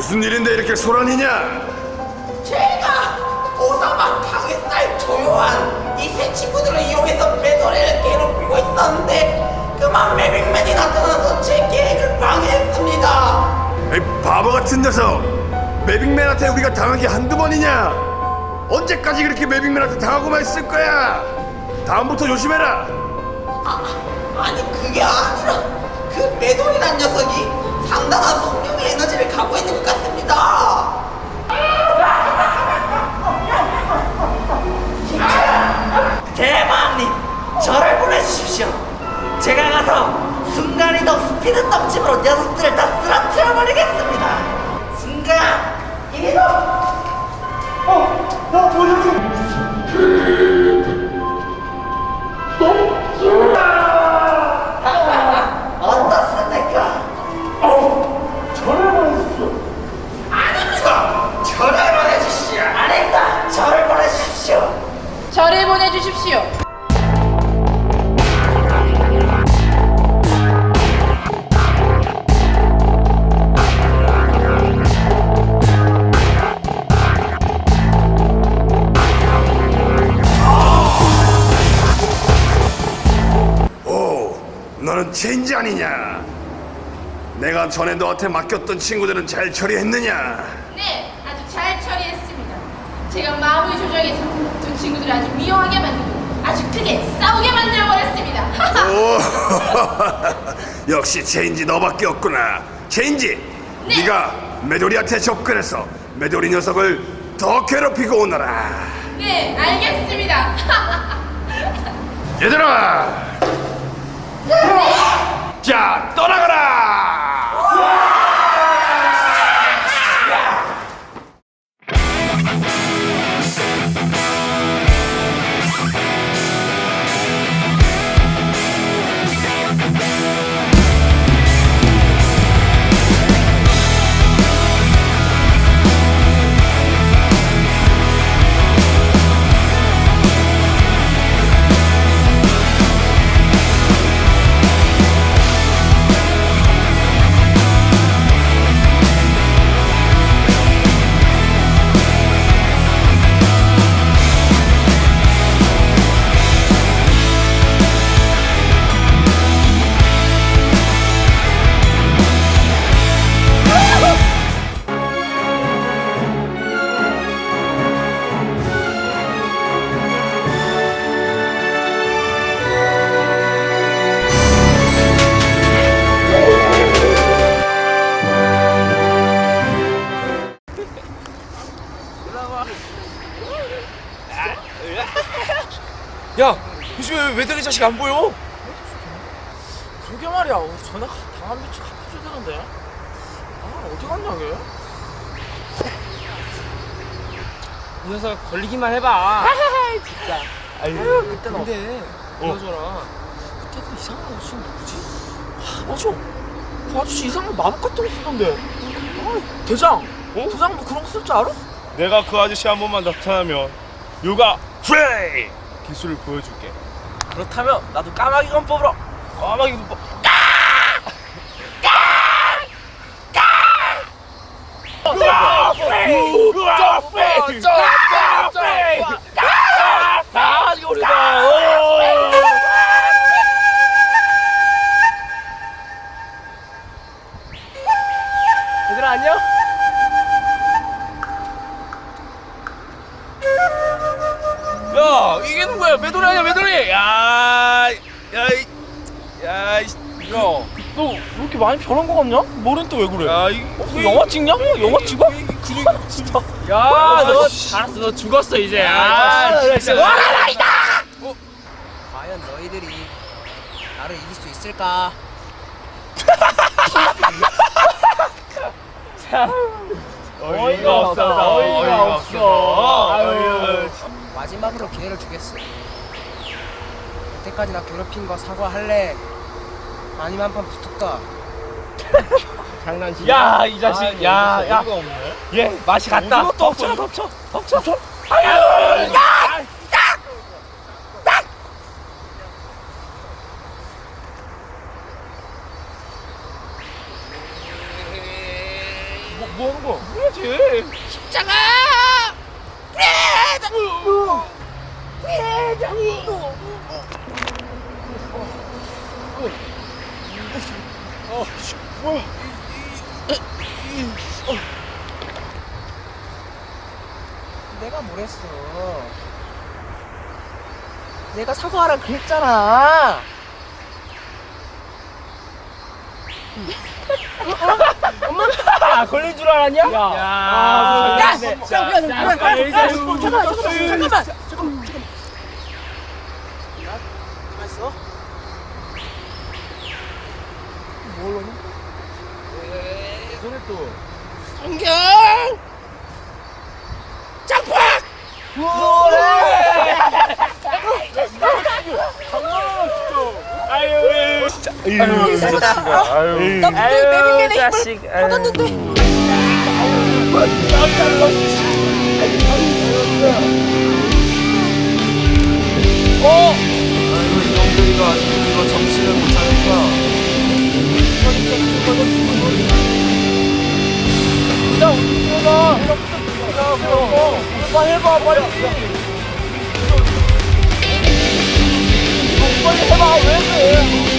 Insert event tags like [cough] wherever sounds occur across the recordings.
무슨 일인데 이렇게 소란이냐? 제가 오사마 당했살 조용한 이 세 친구들을 이용해서 매도리를 괴롭히고 있었는데 그만 매빅맨이 나타나서 제 계획을 방해했습니다. 이 바보 같은 녀석! 매빅맨한테 우리가 당한 게 한두 번이냐? 언제까지 그렇게 매빅맨한테 당하고만 있을 거야? 다음부터 조심해라! 아, 아니 그게 아니라 그 매도리란 녀석이 상당한 성령의 에너지를 갖고 있는 것 같습니다. 대마님, 저를 보내주십시오. 제가 가서 순간이동 스피드 떡집으로 녀석들을 다 쓰러뜨려 버리겠습니다. 순간 이동. 어떻습니까? 너는 체인지 아니냐? 내가 전에 너한테 맡겼던 친구들은 잘 처리했느냐? 네, 아주 잘 처리했습니다. 제가 마음을 조정해서 두 친구들을 아주 미워하게 만들고 아주 크게 싸우게 만들어 버렸습니다. [laughs] 오, [laughs] 역시 체인지 너밖에 없구나. 체인지, 네. 네가 메도리한테 접근해서 메도리 녀석을 더 괴롭히고 오너라. 네, 알겠습니다. [laughs] 얘들아, 자 떠나가라. 외들이 자식 안 보여? 그러게 말이야. 우리 전화 당한 며칠 갚아줘야 되는데. 아, 어디 갔냐, 걔? 이 녀석 걸리기만 해봐. 진짜. 아유, 그때는 근데, 그러잖아. 그때도 이상한 아저씨 누구지? 아, 맞아. 그 아저씨 이상한 마법 같은 거 쓰던데. 아, 대장. 어? 대장 뭐 그런 거 쓸 줄 알아? 내가 그 아저씨 한 번만 나타나면 요가 프레이 기술을 보여줄게. 그렇다면 나도 까마귀 건법으로 까마귀 뭐 아, 야, 이- 야, 너 왜 이렇게 많이 변한 거 같냐? 머리는 또 왜 그래? 야, 이, 어, 너 영화 찍냐? 영화 찍어? 그리, 진짜. 야, 너 알았어, 너 죽었어 이제. 아, 진짜. 과연 너희들이 나를 이길 수 있을까? [laughs] 어이가 없어서 어이가 없어. 아유, 마지막으로 기회를 주겠어. 여태까지 나 괴롭힌 거 사과할래? 아니면 한 판 붙을까? 야, 이 자식. 야, 야. 얘 맛이 갔다. 덮쳐, 덮쳐, 덮쳐. 아유, 야! 뭐, 뭐 하는 거야? 뭐야지? 십자가! 내가 뭐랬어? 내가 사과하라 그랬잖아. 아 걸린 줄 알았냐? 야, 야, 야, 네. 야, 야, 야, 야, 야, 자, 이제 잠깐만, 잠깐만, 잠깐만, 잠깐만, 잠깐만. 맛있어? 뭘 넣니? 전에 또 성경! 아유 진짜 아유, 자식아. 아유 나 그때 매빅맨의 힘을 받았는데. 이놈들이가 이거 정신을 못 차니까 해봐, 왜 그래?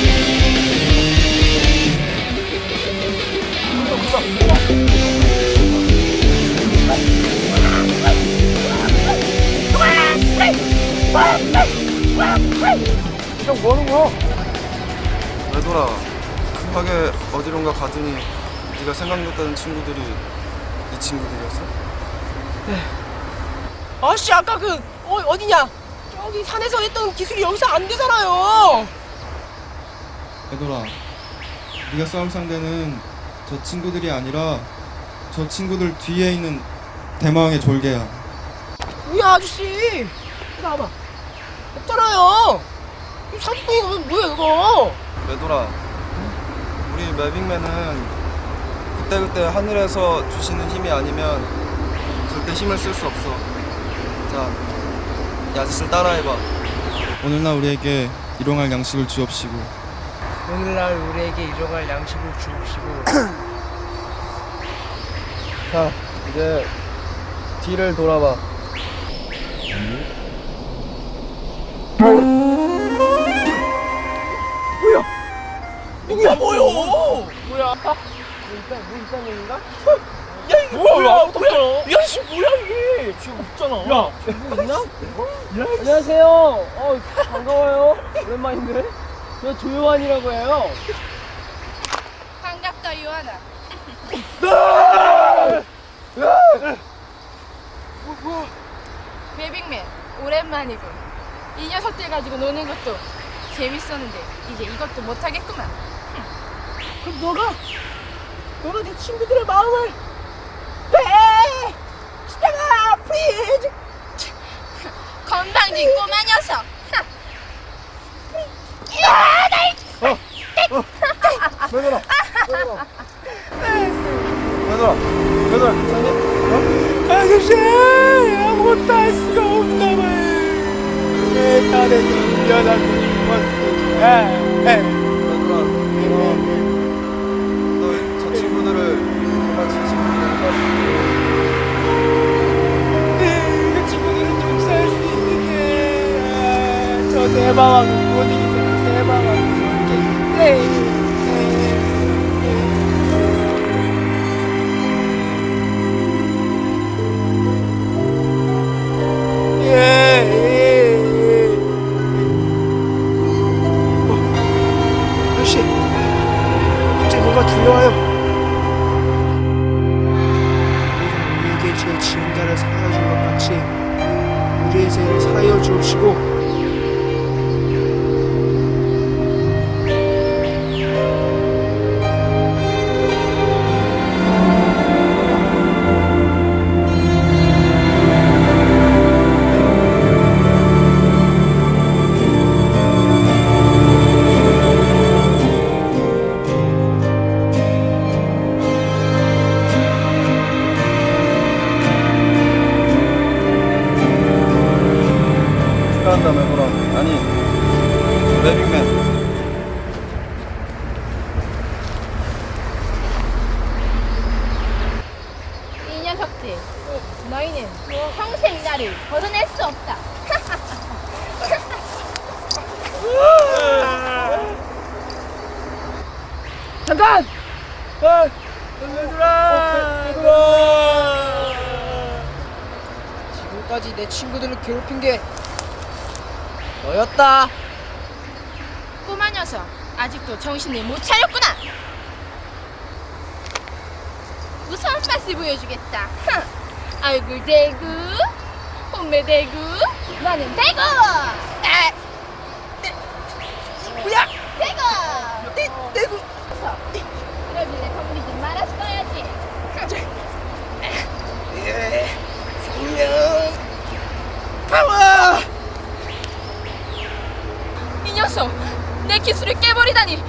형, 뭐 하는 거야? 얘들아 급하게 어디론가 가더니 네가 생각났다는 친구들이 네 친구들이었어? 아씨 아까 그 어, 어디냐? 저기 산에서 했던 기술이 여기서 안 되잖아요. 얘들아 네가 싸울 상대는 저 친구들이 아니라 저 친구들 뒤에 있는 대마왕의 졸개야 뭐야 아저씨? 이리 와봐. 없잖아요. 이 사기꾼이 뭐야 이거? 얘들아 우리 매빅맨은 그때그때 하늘에서 주시는 힘이 아니면 절대 힘을 쓸 수 없어 자, 이 아저씨를 따라해봐 오늘날 우리에게 일용할 양식을 주옵시고 오늘날 우리에게 일용할 양식을 주옵시고. 자 이제 뒤를 돌아봐 누구야 뭐요? 뭐야? 일단 뭐 이딴 얘기인가? 야, 이거 뭐야? 뭐야? 야, 씨, 뭐야, 이게? 지금 없잖아. 야, 뭐 있나? 안녕하세요. 어 반가워요. 오랜만인데. 저 조요한이라고 해요. 반갑다, 요하나. 베빅맨, 오랜만이군. 이 녀석들 가지고 노는 것도 재밌었는데 이제 이것도 못하겠구만. 그럼 너가 너가 네 친구들의 마음을 배! 십자가 프리즈 건방진 꼬마 녀석. 얘들아. 얘들아. 괜찮니? 아저씨 아무것도 할 수가 없나 봐요. 내 산에서 밀려나서 죽었어 얘들아. 너 있 너희는 평생 나를 벗어낼 수 없다. [laughs] 잠깐! 아, 지금까지 내 친구들을 괴롭힌 게 너였다. 꼬마 녀석, 아직도 정신을 못 차렸구나. 무서운 맛을 보여주겠다. 흥. 얼굴 대구, 몸매 대구, 너는 대구. 아, 대, 뭐야? 대구. 대, 대구. 그러길래 버무리지 말았어야지. 이 녀석, 내 기술을 깨버리다니.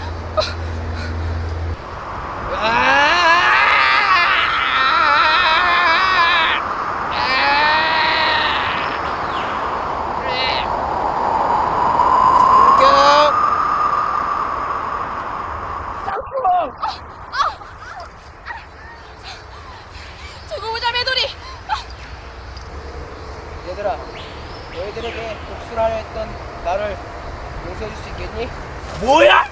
두고 보자 매돌이. 얘들아, 너희들에게 복수를 하려 했던 나를 용서해 줄 수 있겠니? 뭐야?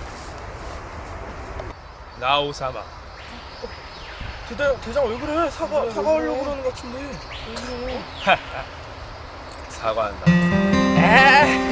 나오사마. 대장, 대장 왜 그래? 사과, 사과하려고 그러는 것 같은데. 사과한다. 야!